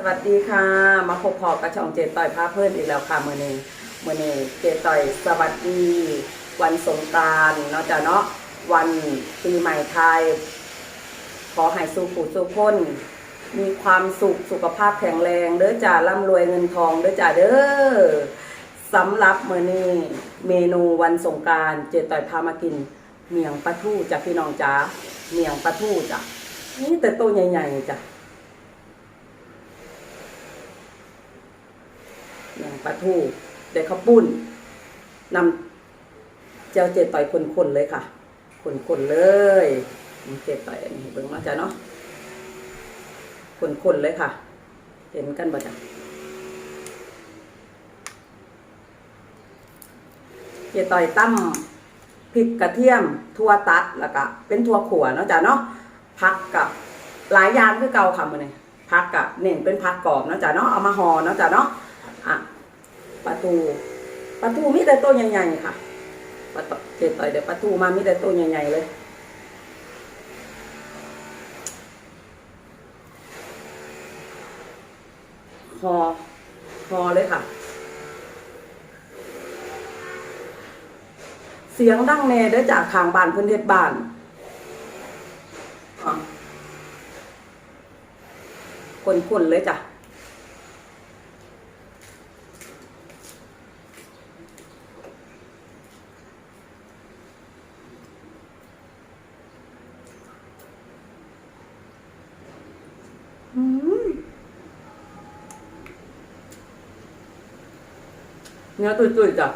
สวัสดีค่ะ มาพบพอกับช่องเจต่อยพาเพื่อนอีกแล้วค่ะเมื่อนี้มื่อนี้เจต่อยสวัสดี วันสงกรารเนาะจ้ะเนาะวันปีใหม่ไทย ขอให้สุขุสุขคนมีความสุขสุขภาพแข็งแรงเด้อจ้าร่ำรวยเงินทองเด้อจ้าเด้อสำหรับเมื้อนี้เมนูวันสงการเจต่อยพามากิน เมียงปลาทูจ้ะพี่น้องจ้าเมียงปลาทูจ้ะนี่แต่ตัวใหญ่ๆจ้ะ อย่าง ปลาทูเด็กข้าวปุ้นนำเจ้าเจต่อยคนๆเลยค่ะ คนๆเลยเจต่อยอันนี้เบิ่งมาจ้ะเนาะคนๆเลยค่ะ เห็นกันบ่จ้ะเจต่อยตั้มพริกกระเทียมทั่วตัดแล้วก็เป็นทั่วขัวเนาะจ้ะเนาะผักกับหลายอย่างคือเก่าค่ะมื้อนี้ผักกับเน้นเป็นผักกรอบเนาะจ้ะเนาะเอามาห่อเนาะจ้ะเนาะ ลาทูปลาทูมีแต่ตัวใหญ่ๆค่ะปลาตเจ็ดต่อยเดี๋ยวปลาทูมามีแต่ตัวใหญ่ๆเลยคอคอเลยค่ะ เสียงดังแน่ได้จากทางบ้านเพื่อนเทศบ้านอะคนๆเลยจ้ะ อืม เนื้อตุยๆจ้ะ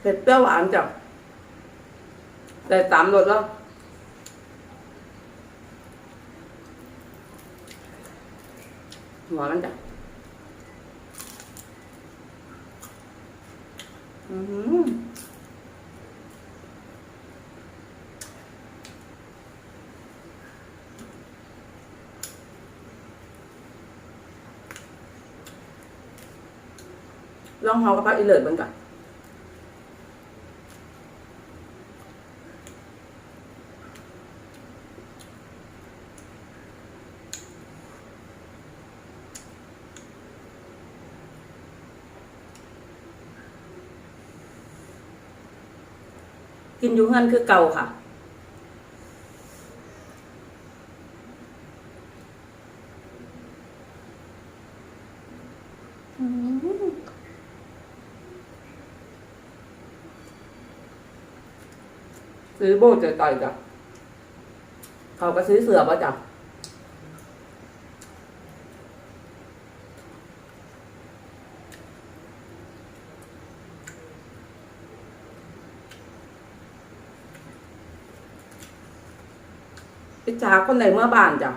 เผ็ดเปรี้ยวหวานจ้ะได้สามรสแล้วหัวมันจ้ะอืม ลองเฮากับพักอีเลิศเบิ่งก่อนกินอยู่เฮือนคือเก่าค่ะ ซื้อโบจะต่อยจ้ะเขาก็ซื้อเสือป่ะจ้ะไปจ้าคนไหนเมื่อบ้านจ้ะ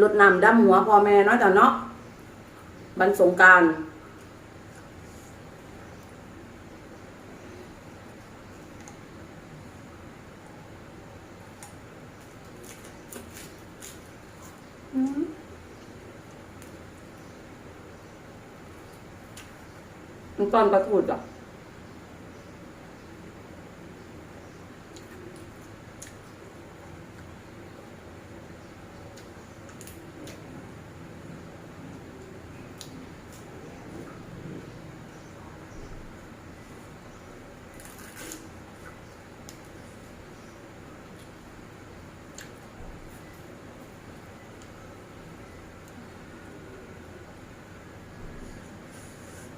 รดน้ำดำหัวพ่อแม่เนาะจ้ะเนาะบันสงการ ตอนประทูจ้ะ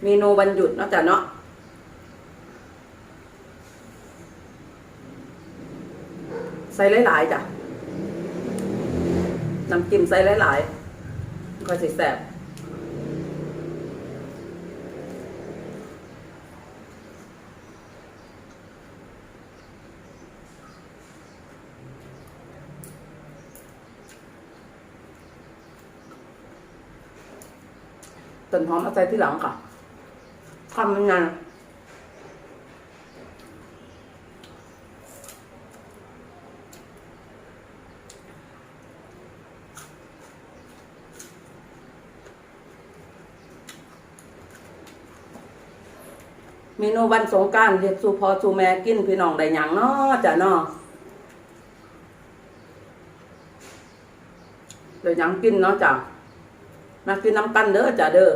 เมนูวันหยุดเนาะจ้ะเนาะใส่หลายๆจ้ะน้ำจิ้มใส่หลายๆค่อยสิแซ่บต้นหอมเอาใส่ที่หลังค่ะ คำามมันนานเมนูวันสงการเรียกสูพอสูแม่กินพี่น้องได้ยังนาะจ้ะเนาะไดยหยังกินเนาะจ้ะมากินน้ำกันเด้อจ้ะเด้อ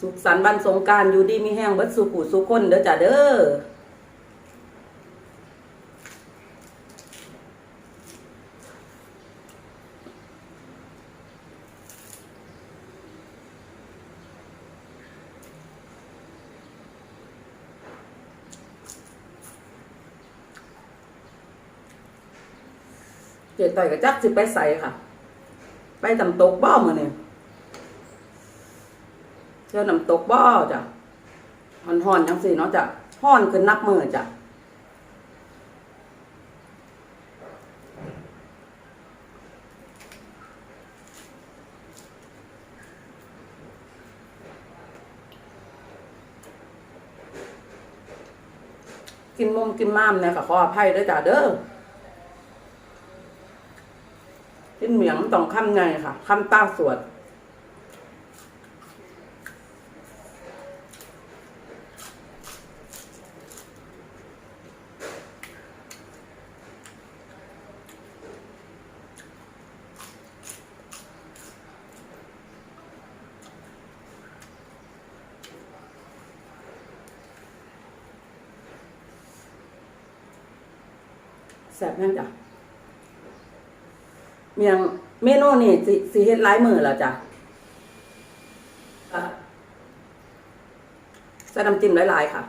สุขสันต์วันสงการอยู่ดีมีแห้งเบิดสุขุสุขคนเด้อจ้ะเด้อเจต่อยกับจักสิไปใส่ค่ะ ไปน้ำตกบ่อมือนี่ย เชื่อน้ำตกบ่อจ้ะหอนห่อนจังสิเนาะจ้ะห้อนขึ้นนับมือจ้ะกินมุมกินม่ามเนี่ยค่ะขออภัยด้วยจ้ะเด้อกินเหมียงต้องคำไงค่ะคำต้าสวด แสบแม่งจ้ะเมียงเมนูนี่สิสิเฮ็ดหลายมือแล้วจ้ะอะใส่น้ำจิ้มหลายๆค่ะ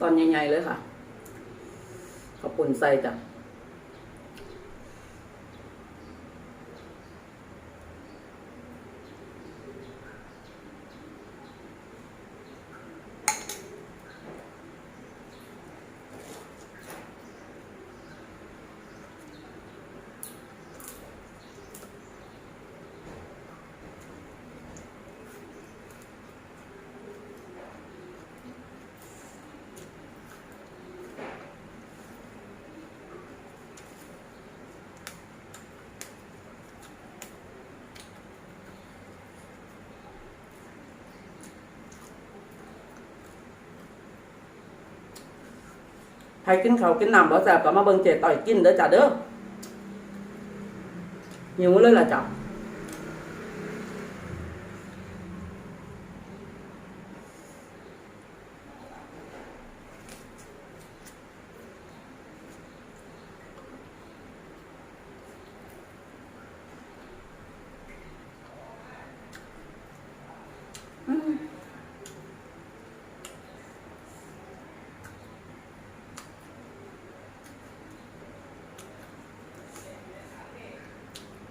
ตอนใหญ่ๆเลยค่ะ ขอบคุณใส่จ้ะ รกินเขากินน้ำบ่แสบก็มาเบิ่งเจต่อยกินเด้อจ้ะเด้อหิวเลยล่ะจ้ะ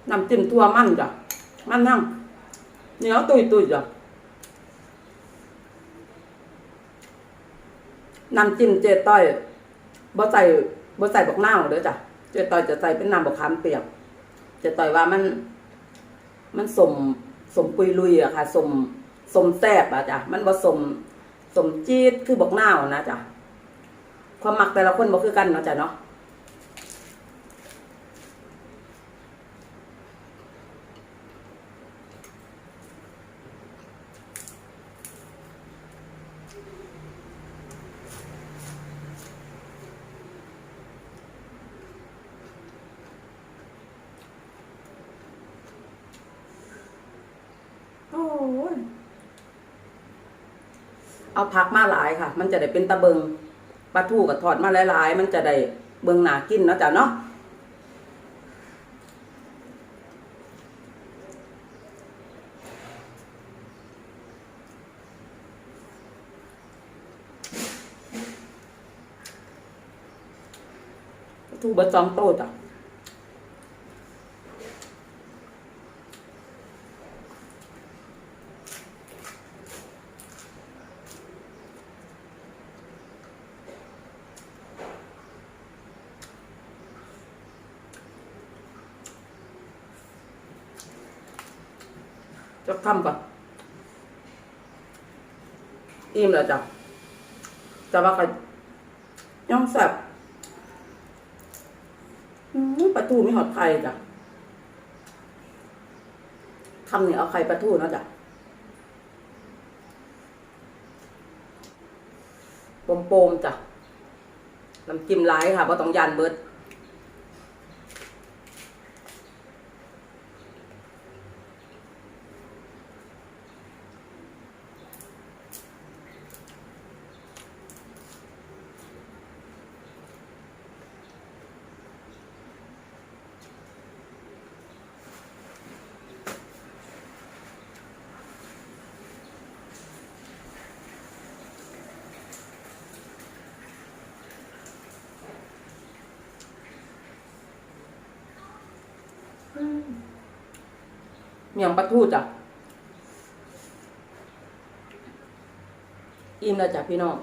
น้ำจิ้มตัวมันจ้ะ มันนั่งเหนียวตุยตุยจ้ะน้ำจิ้มเจต้อยบ่ใส่บ่ใส่บักนาวเด้อจ้ะ เจต้อยจะใส่เป็นน้ำบักขามเปียก เจต้อยว่ามัน มันสมสมปุยลุยอะค่ะสมสมแซ่บอะจ้ะ มันบ่สมสมจี๊ดคือบักนาวนะจ้ะ ความหมักแต่ละคนบ่คือกันเนาะจ้ะเนาะ โอ้ย เอาผักมาหลายค่ะ มันจะได้เป็นตะเบิงปลาทูกับทอดมาหลายๆ มันจะได้เบิงหนากินเนาะจ้ะเนาะปลาทูบะจองโตจ้ะ จะทำก่อนอิ่มแล้วจ้ะแต่ว่าก็ย่องแซ่บปลาทูไม่หอดไข่จ้ะคำนี้เอาไข่ปลาทูนะจ้ะโปมๆจ้ะน้ำจิ้มร้ายค่ะเพราะต้องยานเบิด ยงปลาทูจ้ะอิ่มแล้วจ้ะพี่น้อง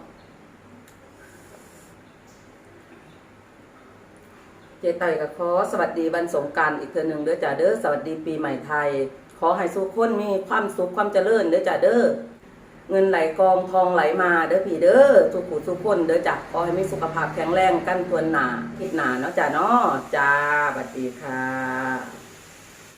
เจไต่กับขอสวัสดีวันสงการอีกเทือหนึ่งเด้อจ้ะเด้อสวัสดีปีใหม่ไทย ขอให้สุขคนมีความสุขความเจริญเด้อจ้ะเด้อเงินไหลกองทองไหลมาเด้อพี่เด้อทุกผู้ทุกคนเด้อจ้ะขอให้มีสุขภาพแข็งแรงกันทวนหนาทิศหนาเนาะจ้ะเนาะจ้าสวัสดีค่ะ